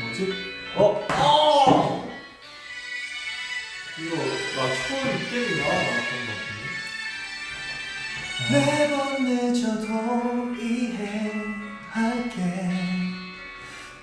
뭐지? 어? 어! 이거 나 처음 때리나 나왔던 것 같은데? 매번 늦어도 이해할게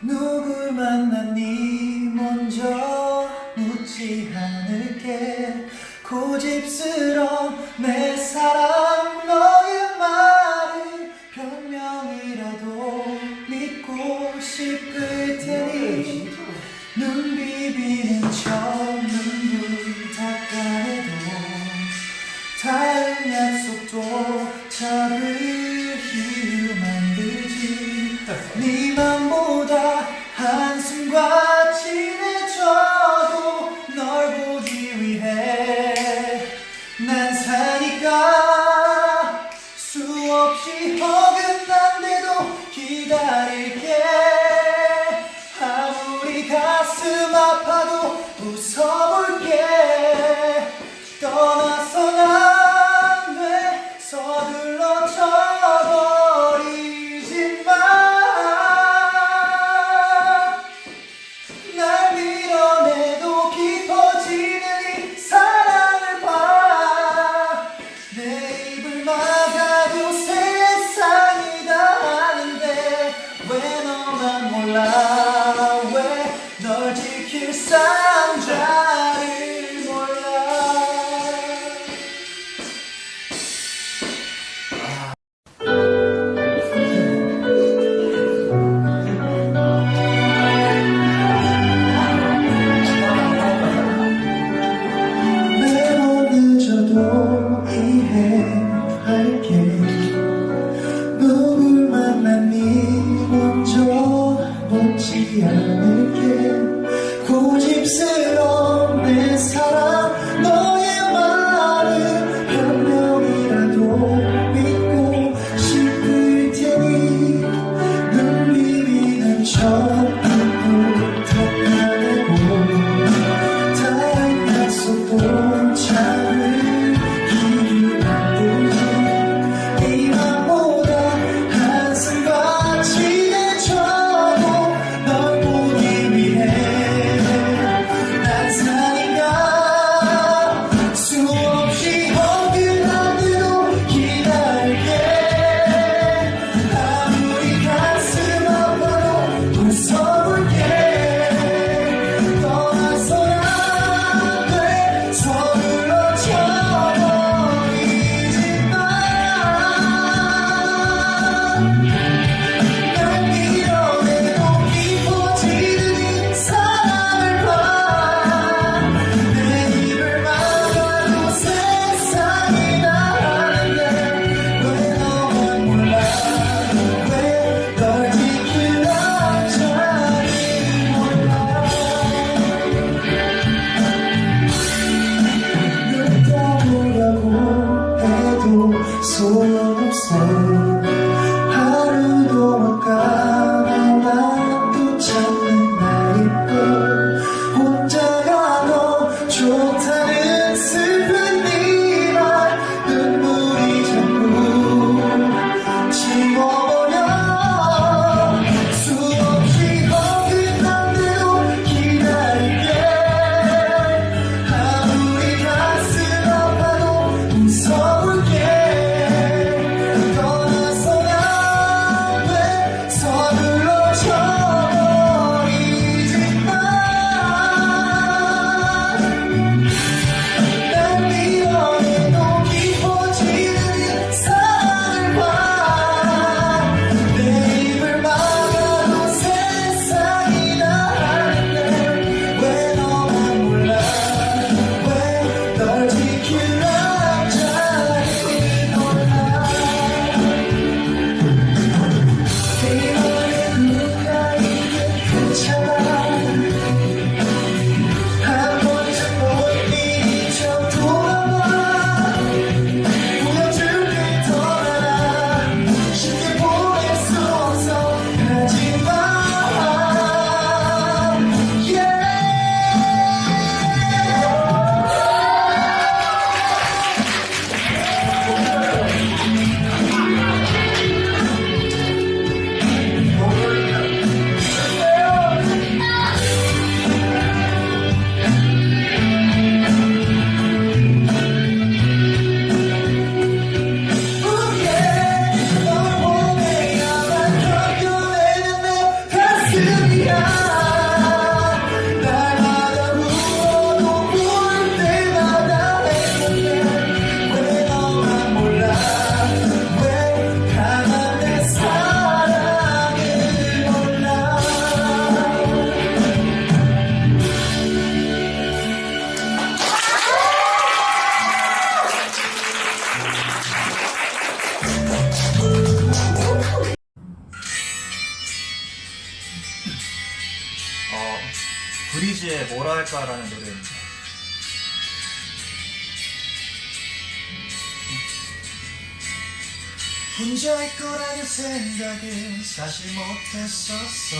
누굴 만났니 먼저 묻지 않을게 고집스러운 내 사랑 너의 말을 변명이라도 보고 싶을 테니 눈 비비는 척. 할까라는 노래입니다. 혼자일 거라는 생각은 사실 못했었어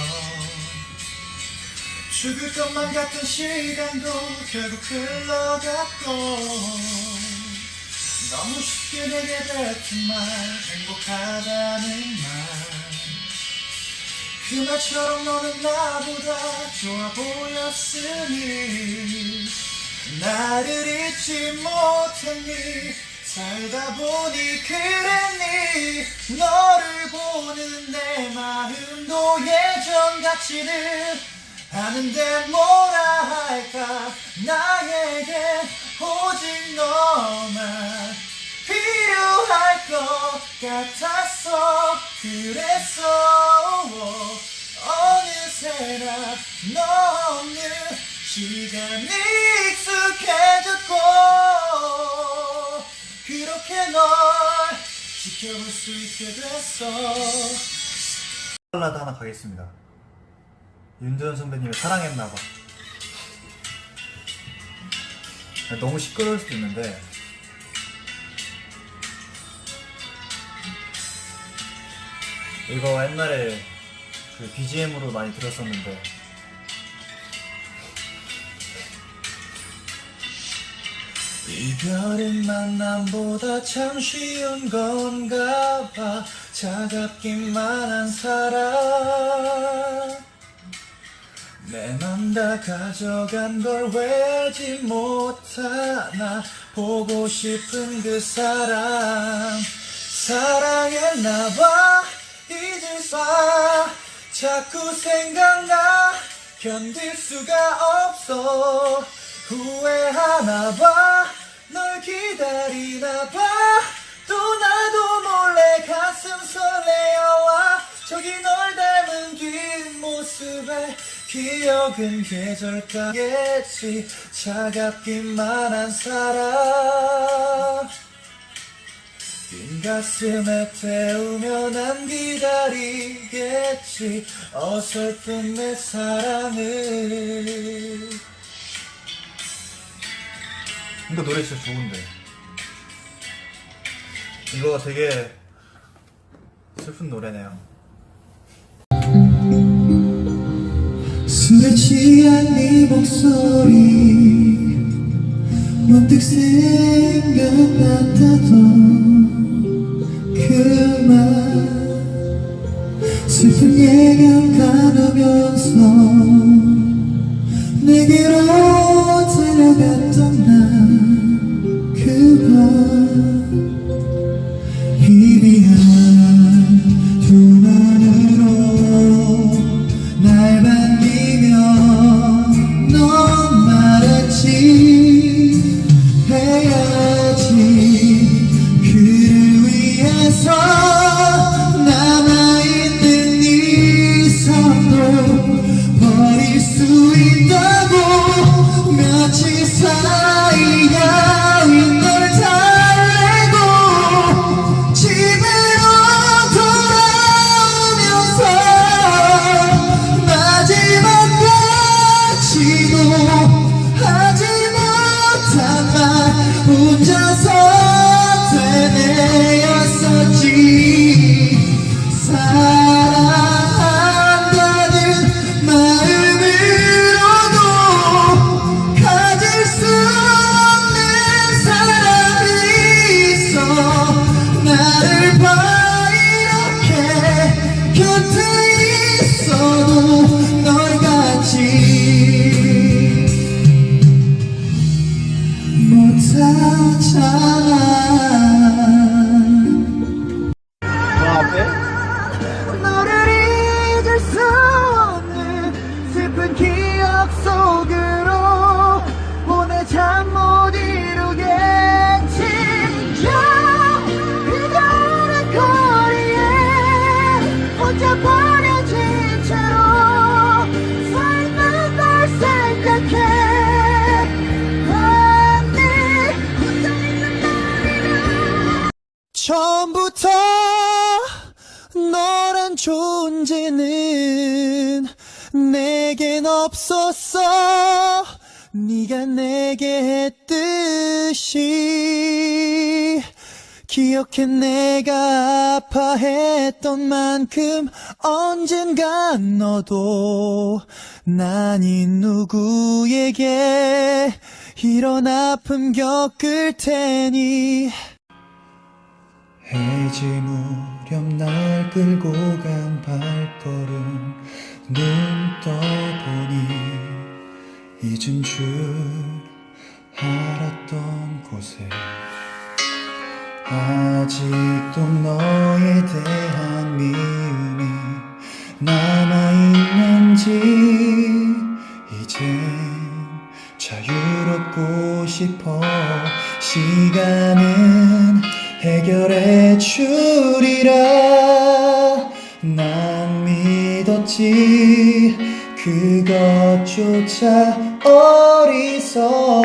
죽을 것만 같은 시간도 결국 흘러갔고 너무 쉽게 내게 뱉은 말 행복하다는 말 그 말처럼 너는 나보다 좋아 보였으니 나를 잊지 못했니? 살다 보니 그랬니? 너를 보는 내 마음도 예전 같지는 않은데 뭐라 할까? 나에게 오직 너만 할 것 같았어 그래서 어느새나 너 없는 시간이 익숙해졌고 그렇게 널 지켜볼 수 있게 됐어 발라드 하나 가겠습니다. 윤도현 선배님의 사랑했나봐. 너무 시끄러울 수도 있는데 이거 옛날에 그 BGM으로 많이 들었었는데. 이별은 만남보다 참 쉬운 건가 봐. 차갑기만 한 사랑 내맘다 가져간 걸 왜 알지 못하나 보고 싶은 그 사람. 사랑했나 봐 잊을 수 자꾸 생각나. 견딜 수가 없어. 후회하나 봐. 널 기다리나 봐. 또 나도 몰래 가슴 설레어와. 저기 널 닮은 뒷모습에 기억은 계절가겠지 차갑기만 한 사랑 빈 가슴에 태우며 난 기다리겠지. 어설픈 내 사랑을. 이거 노래 진짜 좋은데. 이거 되게 슬픈 노래네요. 술에 취한 네 목소리 문득 생각났다던 슬픈 예감 가누면서 내게로 달려갔던 난그밤 너를 잊을 수 없는 슬픈 기억 속으로 보내 잠못 이루겠지. 야 그대는 거리에 혼자 버려진 채로 삶은 널 생각해. 언니 혼자 있는 날이면 처음부터 너란 존재는 내겐 없었어. 네가 내게 했듯이 기억해 내가 아파했던 만큼 언젠간 너도 난이 누구에게 이런 아픔 겪을 테니 해질 무렵 날 끌고 간 발걸음 눈 떠보니 잊은 줄 알았던 곳에 아직도 너에 대한 미움이 남아있는지 이젠 자유롭고 싶어 시간은 해결해 주리라. 난 믿었지. 그것조차 어리석었을까.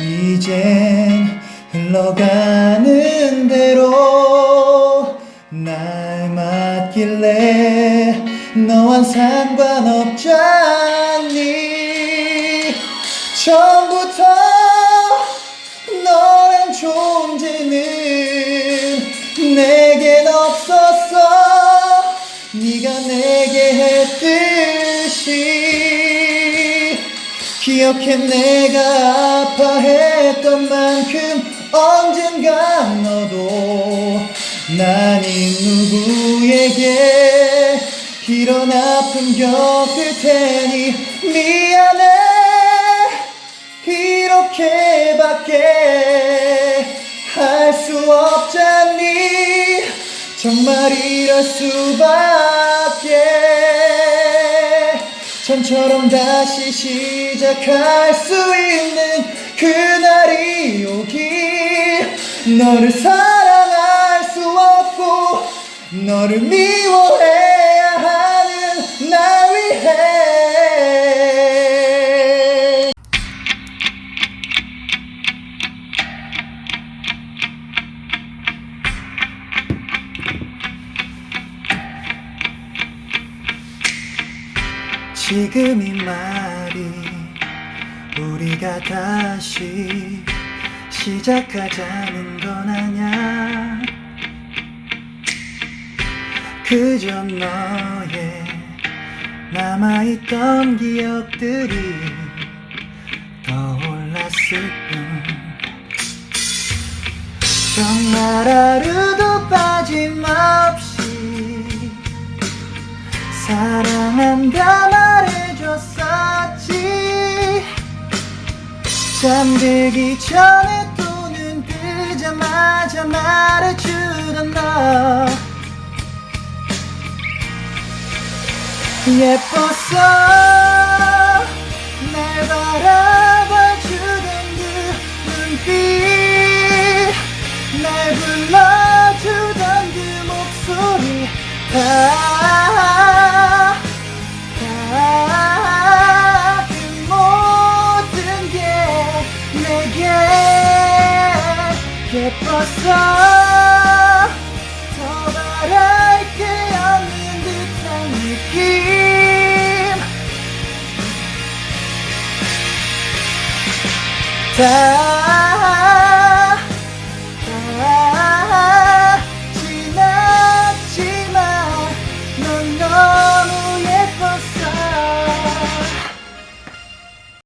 이젠 흘러가는 대로 날 맡길래 너와 상관없잖니 기억해 내가 아파했던 만큼 언젠간 너도 난 이 누구에게 이런 아픔 겪을 테니 미안해. 이렇게밖에 할 수 없잖니. 정말 이럴 수밖에 전처럼 다시 시작할 수 있는 그날이 오길 너를 사랑할 수 없고 너를 미워해 다시 시작하자는 건 아냐? 그저 너의 남아있던 기억들이 떠올랐을 뿐. 정말 하루도 빠짐없이 사랑한다 말 잠들기 전에 또 눈 뜨자마자 말해주던 너. 예뻤어 예뻤어. 더 바랄 게 없는 듯한 느낌. 다